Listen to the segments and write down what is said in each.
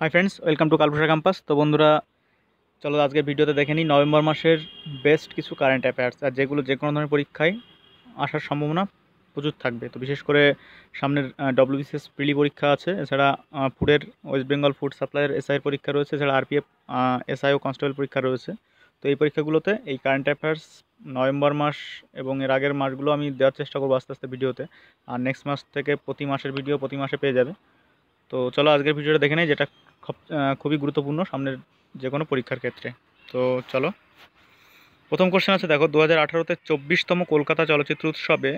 Hi friends, welcome to Kalpusha campus. তো বন্ধুরা, চলো আজকের ভিডিওতে দেখে নিই নভেম্বর মাসের বেস্ট কিছু কারেন্ট অ্যাফেয়ার্স আর যেগুলো যে কোনো ধরনের পরীক্ষায় আসার সম্ভাবনা প্রচুর থাকবে। তো বিশেষ করে সামনের ডব্লিউবিসিএস প্রিলি পরীক্ষা আছে, এছাড়া ফুডের ওয়েস্ট বেঙ্গল ফুড সাপ্লাইয়ের এসআইয়ের পরীক্ষা রয়েছে, এছাড়া আরপিএফ এসআই ও কনস্টেবল পরীক্ষা রয়েছে। তো এই পরীক্ষাগুলোতে এই কারেন্ট অ্যাফেয়ার্স নভেম্বর মাস এবং এর আগের মাসগুলো আমি দেওয়ার চেষ্টা করব আস্তে আস্তে ভিডিওতে। আর নেক্সট মাস থেকে প্রতি মাসের ভিডিও প্রতি মাসে পেয়ে যাবে। তো চলো আজকের ভিডিওটা দেখে নেই, যেটা খুবই গুরুত্বপূর্ণ সামনের যে কোনো পরীক্ষার ক্ষেত্রে। তো চলো। প্রথম কোশ্চেন আছে, দেখো দু হাজার আঠারোতে চব্বিশতম কলকাতা চলচ্চিত্র উৎসবে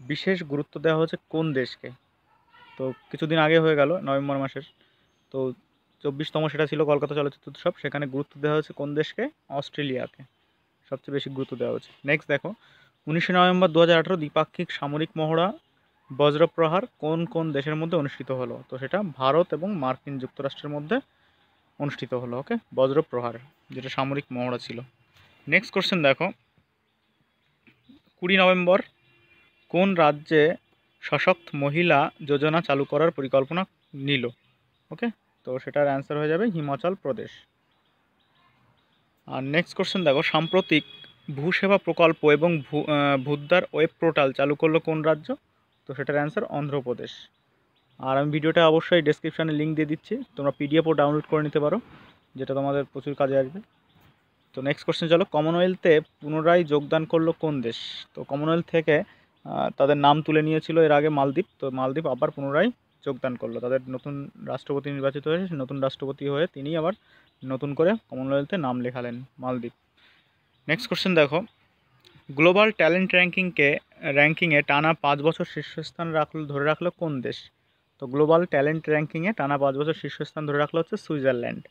বিশেষ গুরুত্ব দেওয়া হয়েছে কোন দেশকে? তো কিছুদিন আগে হয়ে গেল, নভেম্বর মাসের। তো চব্বিশতম সেটা ছিল কলকাতা চলচ্চিত্র উৎসব, সেখানে গুরুত্ব দেওয়া হয়েছে কোন দেশকে? অস্ট্রেলিয়াকে। সবচেয়ে বেশি গুরুত্ব দেওয়া হয়েছে। নেক্সট দেখো, উনিশে নভেম্বর দু হাজার আঠারো দ্বিপাক্ষিক সামরিক মহড়া বজ্রপ্রহার কোন কোন দেশের মধ্যে অনুষ্ঠিত হলো? তো সেটা ভারত এবং মার্কিন যুক্তরাষ্ট্রের মধ্যে অনুষ্ঠিত হলো ওকে বজ্রপ্রহার, যেটা সামরিক মহড়া ছিল। নেক্সট কোশ্চেন দেখো। কুড়ি নভেম্বর, কোন রাজ্যে সশক্ত মহিলা যোজনা চালু করার পরিকল্পনা নিল? ওকে তো সেটার অ্যান্সার হয়ে যাবে হিমাচল প্রদেশ। আর নেক্সট কোশ্চেন দেখো, সাম্প্রতিক ভূসেবা প্রকল্প এবং ভূদ্দার ওয়েব পোর্টাল চালু করল কোন রাজ্য? তো সেটার অ্যান্সার অন্ধ্রপ্রদেশ। আর আমি ভিডিওটা অবশ্যই ডেসক্রিপশানে লিঙ্ক দিয়ে দিচ্ছি। তোমরা পিডিএফও ডাউনলোড করে নিতে পারো, যেটা তোমাদের প্রচুর কাজে আসবে। তো নেক্সট কোশ্চেন চলো কমনওয়েলথে পুনরায় যোগদান করল কোন দেশ? তো কমনওয়েলথ থেকে তাদের নাম তুলে নিয়েছিল এর আগে মালদ্বীপ। তো মালদ্বীপ আবার পুনরায় যোগদান করল। তাদের নতুন রাষ্ট্রপতি নির্বাচিত হয়েছে নতুন রাষ্ট্রপতি হয়ে তিনি আবার নতুন করে কমনওয়েলথে নাম লেখালেন মালদ্বীপ। নেক্সট কোশ্চেন দেখো গ্লোবাল ট্যালেন্ট র্যাঙ্কিংকে, র্যাঙ্কিংয়ে টানা পাঁচ বছর শীর্ষস্থান রাখল, ধরে রাখল কোন দেশ? তো গ্লোবাল ট্যালেন্ট র্যাঙ্কিংয়ে টানা পাঁচ বছর শীর্ষস্থান ধরে রাখল হচ্ছে সুইজারল্যান্ড।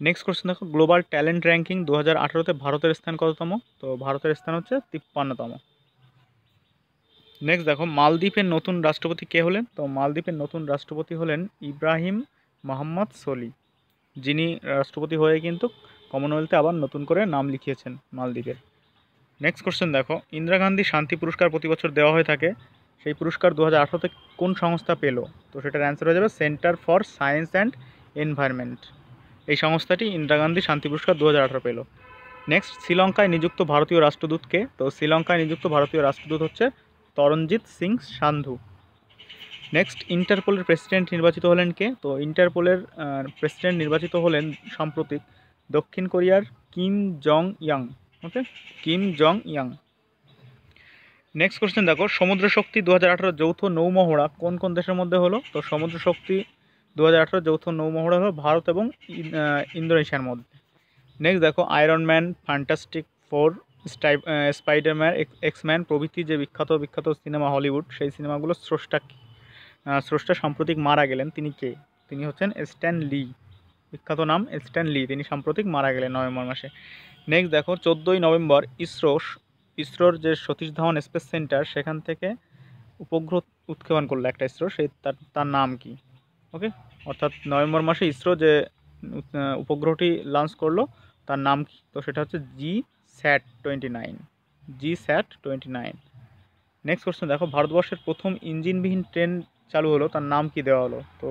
নেক্সট কোশ্চেন দেখো, গ্লোবাল ট্যালেন্ট র্যাঙ্কিং দু হাজার আঠারোতে ভারতের স্থান কততম? তো ভারতের স্থান হচ্ছে তিপ্পান্নতম। নেক্সট দেখো, মালদ্বীপের নতুন রাষ্ট্রপতি কে হলেন? তো মালদ্বীপের নতুন রাষ্ট্রপতি হলেন ইব্রাহিম মোহাম্মদ সলি, যিনি রাষ্ট্রপতি হয়ে কিন্তু কমনওয়েলথে আবার নতুন করে নাম লিখিয়েছেন মালদ্বীপের। নেক্সট কোশ্চেন দেখো। ইন্দিরা গান্ধী শান্তি পুরস্কার প্রতি বছর দেওয়া হয়ে থাকে। সেই পুরস্কার দু হাজার কোন সংস্থা পেল? তো সেটার অ্যান্সার হয়ে যাবে centre for science and environment এই সংস্থাটি ইন্দিরা গান্ধী শান্তি পুরস্কার দু হাজার আঠারো পেল। নেক্সট শ্রীলঙ্কায় নিযুক্ত ভারতীয় রাষ্ট্রদূতকে তো শ্রীলঙ্কায় নিযুক্ত ভারতীয় রাষ্ট্রদূত হচ্ছে তরণজিৎ সিং সান্ধু। নেক্সট ইন্টারপোলের প্রেসিডেন্ট নির্বাচিত হলেন কে? তো ইন্টারপোলের প্রেসিডেন্ট নির্বাচিত হলেন সাম্প্রতিক দক্ষিণ কোরিয়ার Kim Jong Yang okay Kim Jong Yang next question দেখো সমুদ্র শক্তি দু হাজার আঠারো যৌথ নৌমহড়া কোন কোন দেশের মধ্যে হলো? তো সমুদ্র শক্তি দু হাজার আঠারো যৌথ নৌমহড়া হলো ভারত এবং ইন্দোনেশিয়ার মধ্যে। নেক্সট দেখো iron man fantastic four spiderman X man প্রভৃতি যে বিখ্যাত বিখ্যাত সিনেমা হলিউড, সেই সিনেমাগুলো স্রষ্টা স্রষ্টা সাম্প্রতিক মারা গেলেন তিনি কে? তিনি হচ্ছেন স্ট্যান লি। বিখ্যাত নাম স্ট্যান লি। তিনি সাম্প্রতিক মারা গেলেন নভেম্বর মাসে। নেক্সট দেখো, চোদ্দোই নভেম্বর ইসরো, ইসরোর যে সতীশ ধাওয়ান স্পেস সেন্টার, সেখান থেকে উপগ্রহ উৎক্ষেপণ করল একটা ইসরো সেই তার তার নাম কি? ওকে অর্থাৎ নভেম্বর মাসে ইসরো যে উপগ্রহটি লঞ্চ করল, তার নাম কি? তো সেটা হচ্ছে GSAT twenty nine GSAT twenty nine next question দেখো, ভারতবর্ষের প্রথম ইঞ্জিনবিহীন ট্রেন চালু হলো, তার নাম কি দেওয়া হলো? তো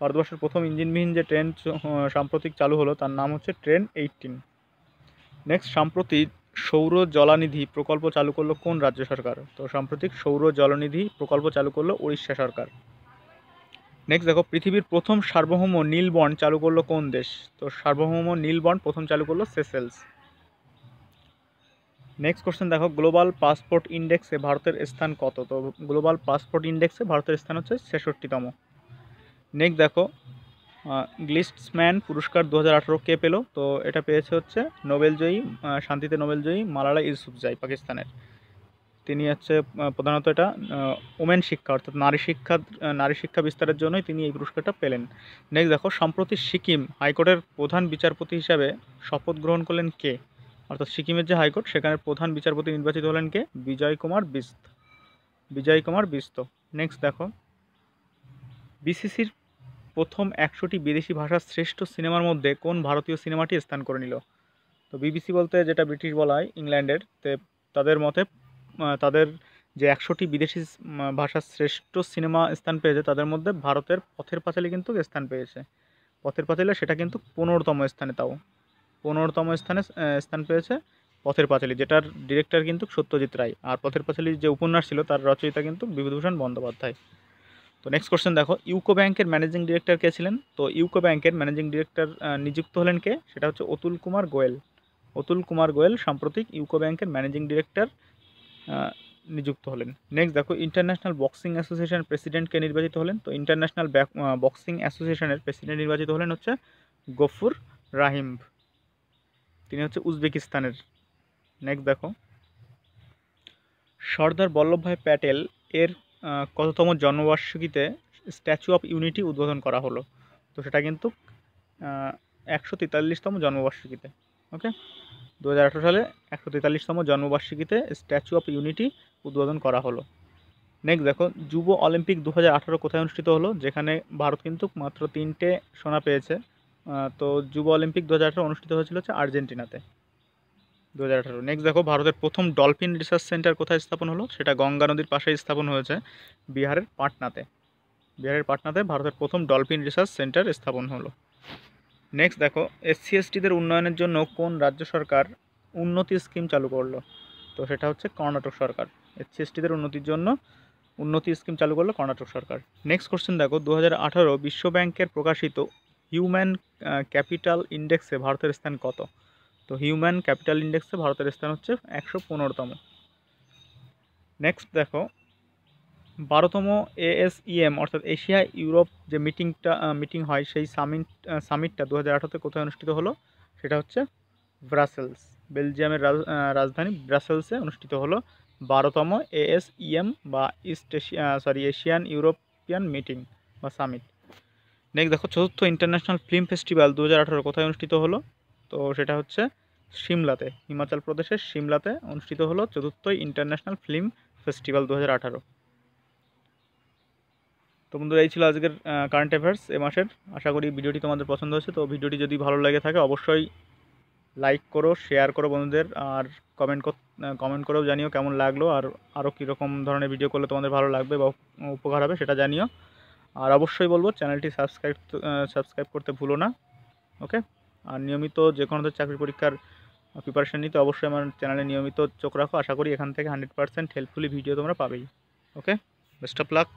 ভারতবর্ষের প্রথম ইঞ্জিনবিহীন যে ট্রেন সাম্প্রতিক চালু হলো, তার নাম হচ্ছে ট্রেন এইটিন নেক্সট সাম্প্রতিক সৌর জলানিধি প্রকল্প চালু করল কোন রাজ্য সরকার? তো সাম্প্রতিক সৌর জলনিধি প্রকল্প চালু করল উড়িষ্যা সরকার। নেক্সট দেখো, পৃথিবীর প্রথম সার্বভৌম নীল বন্ড চালু করল কোন দেশ? তো সার্বভৌম নীল বন্ড প্রথম চালু করল সেসেলস। নেক্সট কোশ্চেন দেখো গ্লোবাল পাসপোর্ট ইন্ডেক্সে ভারতের স্থান কত? তো গ্লোবাল পাসপোর্ট ইন্ডেক্সে ভারতের স্থান হচ্ছে ছেষট্টিতম। নেক্সট দেখো গ্লিস্টসম্যান পুরস্কার দু হাজার আঠারো কে পেল? তো এটা পেয়েছে হচ্ছে নোবেলজয়ী শান্তিতে নোবেলজয়ী মালালা ইউসুফজাই পাকিস্তানের। তিনি হচ্ছে প্রধানত এটা ওমেন শিক্ষা, অর্থাৎ নারী শিক্ষা নারী শিক্ষা বিস্তারের জন্যই তিনি এই পুরস্কারটা পেলেন। নেক্সট দেখো, সম্প্রতি সিকিম হাইকোর্টের প্রধান বিচারপতি হিসাবে শপথ গ্রহণ করলেন কে? অর্থাৎ সিকিমের যে হাইকোর্ট সেখানে প্রধান বিচারপতি নির্বাচিত হলেন কে? বিজয় কুমার বিস্ত। বিজয় কুমার বিস্ত। নেক্সট দেখো, বিসিসির প্রথম একশোটি বিদেশি ভাষার শ্রেষ্ঠ সিনেমার মধ্যে কোন ভারতীয় সিনেমাটি স্থান করে নিল? তো বিবিসি বলতে যেটা ব্রিটিশ বলা হয় ইংল্যান্ডের, তে তাদের মতে তাদের যে একশোটি বিদেশি ভাষার শ্রেষ্ঠ সিনেমা স্থান পেয়েছে, তাদের মধ্যে ভারতের পথের পাঁচালী কিন্তু স্থান পেয়েছে। পথের পাঁচালী সেটা কিন্তু পনেরোতম স্থানে তাও। পনেরোতম স্থানে স্থান পেয়েছে পথের পাঁচালী, যেটার ডিরেক্টর কিন্তু সত্যজিৎ রায়। আর পথের পাঁচালীর যে উপন্যাস ছিল, তার রচয়িতা কিন্তু বিভূতিভূষণ বন্দ্যোপাধ্যায়। তো নেক্সট কোশ্চেন দেখো, ইউকো ব্যাংকের ম্যানেজিং ডিরেক্টর কে ছিলেন? তো ইউকো ব্যাংকের ম্যানেজিং ডিরেক্টর নিযুক্ত হলেন কে? সেটা হচ্ছে অতুল কুমার গোয়েল। অতুল কুমার গোয়েল সাম্প্রতিক ইউকো ব্যাংকের ম্যানেজিং ডিরেক্টর নিযুক্ত হলেন। নেক্সট দেখো ইন্টারন্যাশনাল বক্সিং অ্যাসোসিয়েশন প্রেসিডেন্টকে নির্বাচিত হলেন? তো ইন্টারন্যাশনাল বক্সিং অ্যাসোসিয়েশনের প্রেসিডেন্ট নির্বাচিত হলেন হচ্ছে গফুর রাহিম। তিনি হচ্ছে উজবেকিস্তানের। নেক্সট দেখো, সর্দার বল্লভভাই প্যাটেল এর কততম জন্মবার্ষিকীতে স্ট্যাচু অফ ইউনিটি উদ্বোধন করা হলো। তো সেটা কিন্তু একশো তেতাল্লিশতম জন্মবার্ষিকীতে, ওকে? দু হাজার আঠারো সালে একশো তেতাল্লিশতম জন্মবার্ষিকীতে স্ট্যাচু অফ ইউনিটি উদ্বোধন করা হলো। নেক্সট দেখো, যুব অলিম্পিক দু হাজার আঠারো কোথায় অনুষ্ঠিত হলো? যেখানে ভারত কিন্তু মাত্র তিনটে সোনা পেয়েছে। তো যুব অলিম্পিক দু হাজার আঠারো অনুষ্ঠিত হয়েছিল হচ্ছে আর্জেন্টিনাতে। দু হাজার আঠারো। নেক্সট দেখো, ভারতের প্রথম ডলফিন রিসার্চ সেন্টার কোথায় স্থাপন হলো? সেটা গঙ্গা নদীর পাশে স্থাপন হয়েছে বিহারের পাটনাতে। বিহারের পাটনাতে ভারতের প্রথম ডলফিন রিসার্চ সেন্টার স্থাপন হলো। নেক্সট দেখো এসসি এসটিদের উন্নয়নের জন্য কোন রাজ্য সরকার উন্নতি স্কিম চালু করল? তো সেটা হচ্ছে কর্ণাটক সরকার। এসসি এসটিদের উন্নতির জন্য উন্নতি স্কিম চালু করল কর্ণাটক সরকার। নেক্সট কোশ্চেন দেখো দু হাজার আঠারো বিশ্ব ব্যাংকের প্রকাশিত হিউম্যান ক্যাপিটাল ইন্ডেক্সে ভারতের স্থান কত? তো হিউম্যান ক্যাপিটাল ইন্ডেক্সে ভারতের স্থান হচ্ছে একশো পনেরোতম। নেক্সট দেখো, বারোতম এএসইএম, অর্থাৎ এশিয়া ইউরোপ যে মিটিংটা মিটিং হয়, সেই সামিট সামিটটা দু হাজার আঠারোতে কোথায় অনুষ্ঠিত হলো? সেটা হচ্ছে ব্রাসেলস, বেলজিয়ামের রাজধানী ব্রাসেলসে অনুষ্ঠিত হলো বারোতম এএসইএম বা east Asia sorry Asian European meeting বা সামিট। নেক্সট দেখো, চতুর্থ ইন্টারন্যাশনাল ফিল্ম ফেস্টিভ্যাল দু হাজার আঠারো কোথায় অনুষ্ঠিত হলো? তো সেটা হচ্ছে সিমলাতে, হিমাচল প্রদেশের সিমলাতে অনুষ্ঠিত হলো চতুর্থ ইন্টারন্যাশনাল ফিল্ম ফেস্টিভ্যাল দু হাজার আঠারো। তো বন্ধুরা, এই ছিল আজকের কারেন্ট অ্যাফেয়ার্স এ মাসের। আশা করি ভিডিওটি তোমাদের পছন্দ হয়েছে। তো ভিডিওটি যদি ভালো লেগে থাকে, অবশ্যই লাইক করো শেয়ার করো বন্ধুদের, আর কমেন্ট কমেন্ট করেও জানিও কেমন লাগল, আর আরও কীরকম ধরনের ভিডিও করলে তোমাদের ভালো লাগবে বা উপকার হবে সেটা জানিও। আর অবশ্যই বলব চ্যানেলটি সাবস্ক্রাইব সাবস্ক্রাইব করতে ভুলো না ওকে আর নিয়মিত যে কোনো চাকরি পরীক্ষার প্রিপারেশান নিতে অবশ্যই আমার চ্যানেলে নিয়মিত চোখ রাখো। আশা করি এখান থেকে হান্ড্রেড পার্সেন্ট হেল্পফুলি ভিডিও তোমরা পাবেই। ওকে বেস্ট অফ লাক